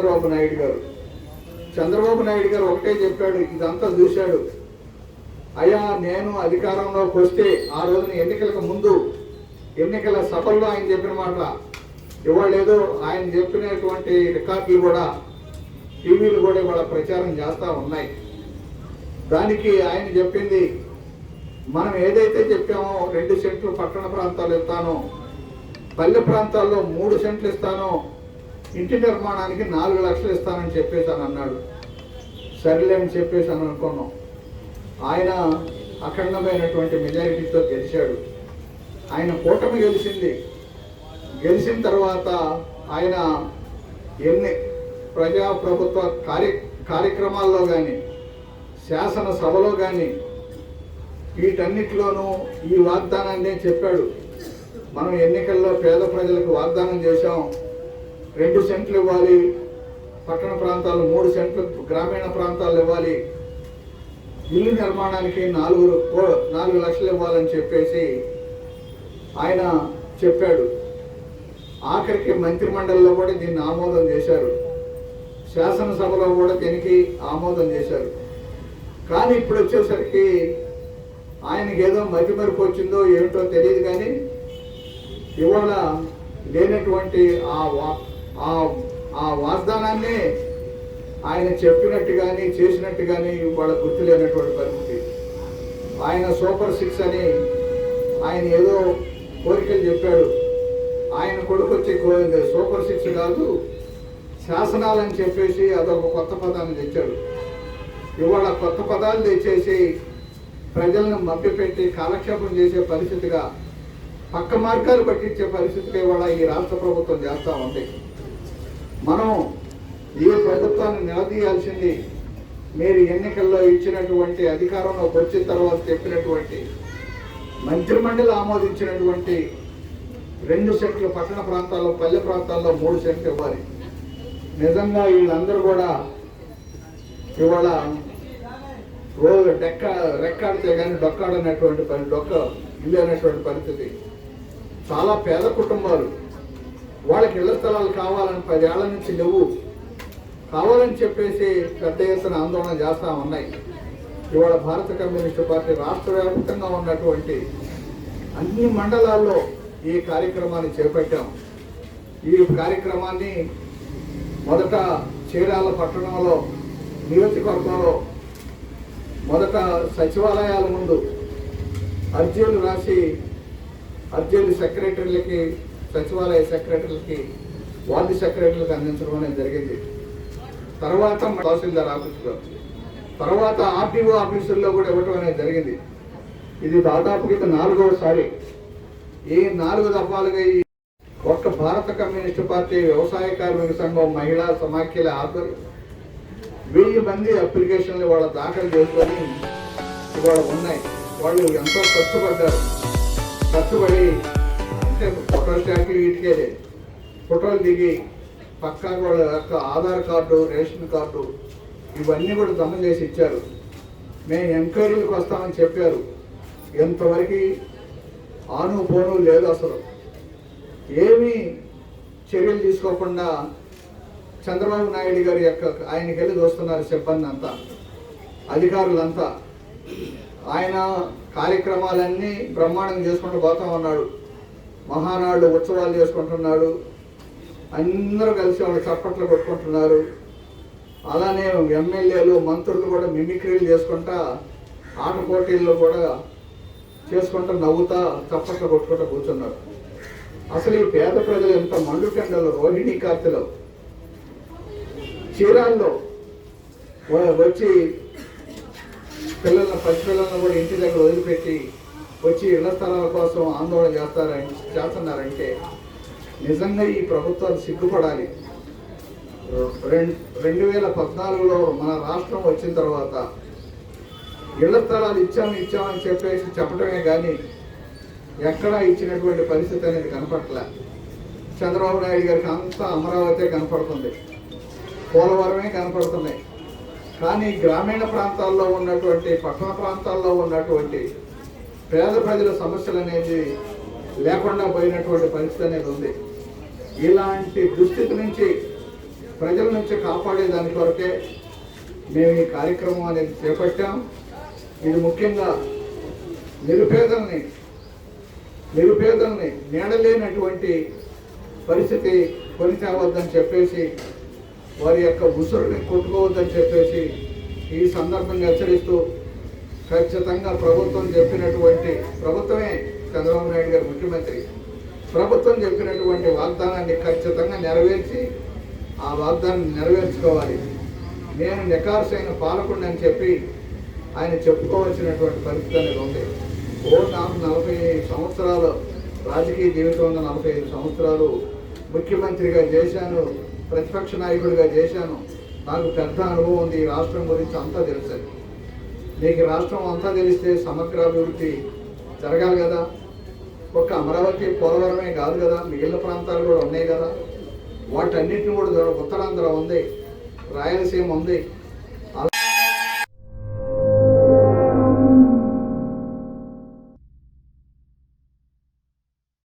చంద్రబాబు నాయుడు గారు. చంద్రబాబు నాయుడు గారు ఒకటే చెప్పాడు ఇదంతా చూశాడు. అయ్యా నేను అధికారంలోకి వస్తే ఆ రోజున ఎన్నికలకు ముందు ఎన్నికల సభల్లో ఆయన చెప్పిన మాట ఇవ్వలేదో ఆయన చెప్పినటువంటి రికార్డులు కూడా టీవీలు కూడా ఇవాళ ప్రచారం చేస్తూ ఉన్నాయి. దానికి ఆయన చెప్పింది మనం ఏదైతే చెప్పామో రెండు సెంట్లు పట్టణ ప్రాంతాలు ఇస్తానో పల్లె ప్రాంతాల్లో మూడు సెంట్లు ఇస్తానో ఇంటి నిర్మాణానికి నాలుగు లక్షలు ఇస్తానని చెప్పేశాను అన్నాడు. సర్లే అని చెప్పేశాను అనుకున్నాం. ఆయన అఖండమైనటువంటి మెజారిటీతో గెలిచాడు. ఆయన కూటమి గెలిచింది. గెలిచిన తర్వాత ఆయన ఎన్ని ప్రజా ప్రభుత్వ కార్య కార్యక్రమాల్లో కానీ శాసనసభలో కానీ వీటన్నిటిలోనూ ఈ వాగ్దానాన్నే చెప్పాడు. మనం ఎన్నికల్లో పేద ప్రజలకు వాగ్దానం చేశాం. రెండు సెంట్లు ఇవ్వాలి. పట్టణ ప్రాంతాలు మూడు సెంట్లు గ్రామీణ ప్రాంతాలు ఇవ్వాలి. ఇల్లు నిర్మాణానికి నాలుగు నాలుగు లక్షలు ఇవ్వాలని చెప్పేసి ఆయన చెప్పాడు. ఆఖరికి మంత్రిమండలిలో కూడా దీన్ని ఆమోదం చేశారు. శాసనసభలో కూడా దీనికి ఆమోదం చేశారు. కానీ ఇప్పుడు వచ్చేసరికి ఆయనకి ఏదో మతిమరుపు వచ్చిందో ఏమిటో తెలియదు కానీ ఇవాళ లేనటువంటి ఆ వా ఆ ఆ వాగ్దానాన్ని ఆయన చెప్పినట్టు కానీ చేసినట్టు కానీ వాళ్ళ గుర్తు లేనటువంటి పరిస్థితి. ఆయన సూపర్ సిక్స్ అని ఆయన ఏదో కోరికలు చెప్పాడు. ఆయన కొడుకు వచ్చి సూపర్ సిక్స్ కాదు శాసనాలని చెప్పేసి అదొక కొత్త పదాన్ని తెచ్చాడు. ఇవాళ కొత్త పదాలు తెచ్చేసి ప్రజలను మభ్యపెట్టి కాలక్షేపం చేసే పరిస్థితిగా పక్క మార్గాలు పట్టించే పరిస్థితిగా ఇవాళ ఈ రాష్ట్ర ప్రభుత్వం చేస్తూ ఉంది. మనం ఈ ప్రభుత్వాన్ని నిలదీయాల్సింది మీరు ఎన్నికల్లో ఇచ్చినటువంటి అధికారంలోకి వచ్చిన తర్వాత చెప్పినటువంటి మంత్రిమండలి ఆమోదించినటువంటి రెండు సెంట్లు పట్టణ ప్రాంతాల్లో పల్లె ప్రాంతాల్లో మూడు సెంట్లు ఇవ్వాలి. నిజంగా వీళ్ళందరూ కూడా ఇవాళ రోజు డెక్క రెక్కాడితే కానీ డొక్కాడనటువంటి పని డొక్క ఇల్లు అనేటువంటి పరిస్థితి. చాలా పేద కుటుంబాలు. వాళ్ళకి ఇళ్ళ స్థలాలు కావాలని పదేళ్ళ నుంచి లేవు. కావాలని చెప్పేసి పెద్ద ఎత్తున ఆందోళన చేస్తా ఉన్నాయి. ఇవాళ భారత కమ్యూనిస్టు పార్టీ రాష్ట్ర వ్యాప్తంగా ఉన్నటువంటి అన్ని మండలాల్లో ఈ కార్యక్రమాన్ని చేపట్టాం. ఈ కార్యక్రమాన్ని మొదట చీరాల పట్టణంలో నియోజకవర్గంలో మొదట సచివాలయాల ముందు అర్జీలు రాసి అర్జీలు సెక్రటరీలకి సచివాలయ సెక్రటరీలకి వార్డు సెక్రటరీలకు అందించడం అనేది జరిగింది. తర్వాత తహసీల్దార్ ఆఫీసులో తర్వాత ఆర్టీఓ ఆఫీసుల్లో కూడా ఇవ్వటం అనేది జరిగింది. ఇది దాదాపు ఇది నాలుగవసారి. ఈ నాలుగు దఫాలుగా ఈ ఒక్క భారత కమ్యూనిస్టు పార్టీ వ్యవసాయ కార్మిక సంఘం మహిళా సమాఖ్యల ఆధ్వర్యం వెయ్యి మంది అప్లికేషన్లు వాళ్ళ దాఖలు చేసుకొని ఇవాళ ఉన్నాయి. వాళ్ళు ఎంతో ఖర్చుపడ్డారు. ఖర్చుపడి అంటే ఫోటో స్టాట్లు వీటికే ఫోటోలు దిగి పక్కా వాళ్ళ యొక్క ఆధార్ కార్డు రేషన్ కార్డు ఇవన్నీ కూడా జమ చేసి ఇచ్చారు. మేము ఎంక్వైరీలకు వస్తామని చెప్పారు. ఎంతవరకు ఆను పోను లేదు అసలు. ఏమీ చర్యలు తీసుకోకుండా చంద్రబాబు నాయుడు గారి యొక్క ఆయనకి వెళ్ళి చూస్తున్నారు సిబ్బంది అంతా అధికారులంతా. ఆయన కార్యక్రమాలన్నీ బ్రహ్మాండం చేసుకుంటూ పోతా ఉన్నాడు. మహానాడు ఉత్సవాలు చేసుకుంటున్నాడు. అందరూ కలిసి వాళ్ళు చప్పట్లు కొట్టుకుంటున్నారు. అలానే ఎమ్మెల్యేలు మంత్రులు కూడా మిమిక్రీలు చేసుకుంటా ఆట పోటీల్లో కూడా చేసుకుంటూ నవ్వుతా చప్పట్లు కొట్టుకుంటూ కూర్చున్నారు. అసలు ఈ పేద ప్రజలు ఎంత మండుటెండలో రోహిణీ కార్తెలో. చీరాల్లో వచ్చి పిల్లలను పసిపిల్లలను కూడా ఇంటి దగ్గర వదిలిపెట్టి వచ్చి ఇళ్ళ స్థలాల కోసం ఆందోళన చేస్తారని చేస్తున్నారంటే నిజంగా ఈ ప్రభుత్వాలు సిగ్గుపడాలి. రెండు రెండు వేల పద్నాలుగులో మన రాష్ట్రం వచ్చిన తర్వాత ఇళ్ళ స్థలాలు ఇచ్చాము ఇచ్చామని చెప్పేసి చెప్పడమే కానీ ఎక్కడా ఇచ్చినటువంటి పరిస్థితి అనేది కనపడలే చంద్రబాబు నాయుడు గారికి అంతా అమరావతి కనపడుతుంది. పోలవరమే కనపడుతున్నాయి. కానీ గ్రామీణ ప్రాంతాల్లో ఉన్నటువంటి పట్టణ ప్రాంతాల్లో ఉన్నటువంటి పేద ప్రజల సమస్యలు అనేది లేకుండా పోయినటువంటి పరిస్థితి అనేది ఉంది. ఇలాంటి దుస్థితి నుంచి ప్రజల నుంచి కాపాడే దాని కొరకే మేము ఈ కార్యక్రమం అనేది చేపట్టాం. ఇది ముఖ్యంగా నిరుపేదల్ని నిరుపేదల్ని నీడలేనటువంటి పరిస్థితి కొనిచేవద్దని చెప్పేసి వారి యొక్క ఉసురుని కొట్టుకోవద్దని చెప్పేసి ఈ సందర్భంగా హెచ్చరిస్తూ ఖచ్చితంగా ప్రభుత్వం చెప్పినటువంటి ప్రభుత్వమే చంద్రబాబు నాయుడు గారు ముఖ్యమంత్రి. ప్రభుత్వం చెప్పినటువంటి వాగ్దానాన్ని ఖచ్చితంగా నెరవేర్చి ఆ వాగ్దానం నెరవేర్చుకోవాలి. నేను నికార్సైన పాలకుండా అని చెప్పి ఆయన చెప్పుకోవాల్సినటువంటి పరిస్థితి అనేది ఉంది. ఓ నాకు నలభై సంవత్సరాలు రాజకీయ జీవితం నలభై ఐదు సంవత్సరాలు ముఖ్యమంత్రిగా చేశాను ప్రతిపక్ష నాయకుడిగా చేశాను. నాకు పెద్ద అనుభవం ఉంది ఈ రాష్ట్రం గురించి అంతా తెలుసండి నీకు రాష్ట్రం అంతా తెలిస్తే సమగ్రాభివృద్ధి జరగాలి కదా. ఒక్క అమరావతి పోలవరమే కాదు కదా మిగిలిన ప్రాంతాలు కూడా ఉన్నాయి కదా. వాటన్నిటిని కూడా ఉత్తరాంధ్ర ఉంది రాయలసీమ ఉంది.